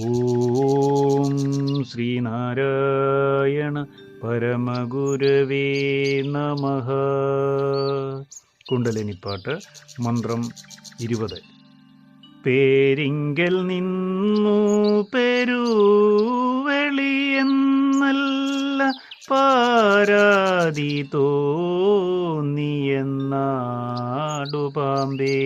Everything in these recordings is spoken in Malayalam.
ഓം ശ്രീനാരായണ പരമഗുരവേ നമ. കുണ്ടലിനിപ്പാട്ട് മന്ത്രം ഇരുപത്. പേരിങ്കൽ നിന്നു പെരുവെളിയെന്നല്ല പാരാതി തോന്നിയെന്നാടു പാമ്പേ.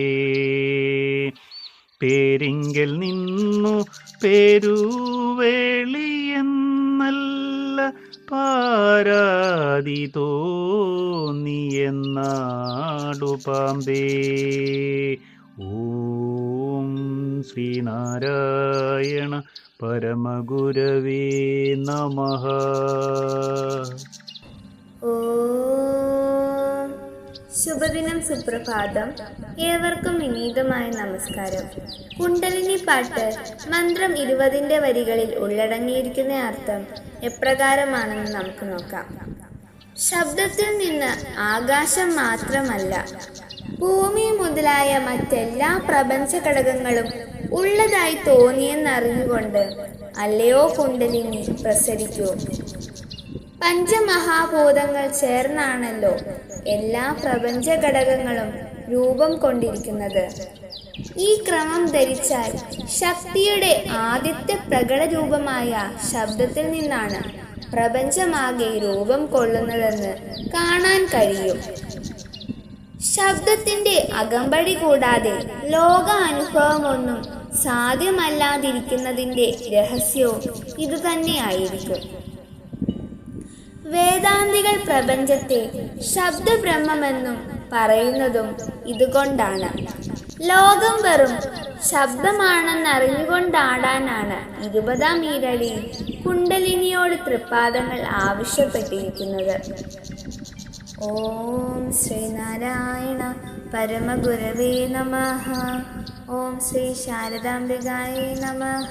പേരിങ്കൽ നിന്നു പെരുവേളിയെന്നല്ല പാരാതി തോന്നിയെന്നാടു പാമ്പേ. ഓം ശ്രീനാരായണ പരമഗുരവേ നമഃ. സുപ്രഭാതം. ഏവർക്കും വിനീതമായ നമസ്കാരം. കുണ്ടലിനി പാട്ട് മന്ത്രം ഇരുപതിന്റെ വരികളിൽ ഉള്ളടങ്ങിയിരിക്കുന്ന അർത്ഥം എപ്രകാരമാണെന്ന് നമുക്ക് നോക്കാം. ശബ്ദത്തിൽ നിന്ന് ആകാശം മാത്രമല്ല ഭൂമി മുതലായ മറ്റെല്ലാ പ്രപഞ്ച ഘടകങ്ങളും ഉള്ളതായി തോന്നിയെന്നറിഞ്ഞുകൊണ്ട് അല്ലയോ കുണ്ടലിനി പ്രസരിക്കൂ. പഞ്ചമഹാഭൂതങ്ങൾ ചേർന്നാണല്ലോ എല്ലാ പ്രപഞ്ച ഘടകങ്ങളും രൂപം കൊണ്ടിരിക്കുന്നത്. ഈ ക്രമം ധരിച്ചാൽ ശക്തിയുടെ ആദ്യത്തെ പ്രകട രൂപമായ ശബ്ദത്തിൽ നിന്നാണ് പ്രപഞ്ചമാകെ രൂപം കൊള്ളുന്നതെന്ന് കാണാൻ കഴിയും. ശബ്ദത്തിന്റെ അകമ്പടി കൂടാതെ ലോക അനുഭവമൊന്നും സാധ്യമല്ലാതിരിക്കുന്നതിന്റെ രഹസ്യവും ഇതുതന്നെയായിരിക്കും. വേദാന്തികൾ പ്രപഞ്ചത്തെ ശബ്ദബ്രഹ്മമെന്നും പറയുന്നതും ഇതുകൊണ്ടാണ്. ലോകം വെറും ശബ്ദമാണെന്നറിഞ്ഞുകൊണ്ടാടാനാണ് ഇരുപതാം ഈരടി കുണ്ടലിനിയോട് തൃപ്പാദങ്ങൾ ആവശ്യപ്പെട്ടിരിക്കുന്നത്. ഓം ശ്രീനാരായണ പരമഗുരവേ നമ. ഓം ശ്രീ ശാരദാംബികായ നമഃ.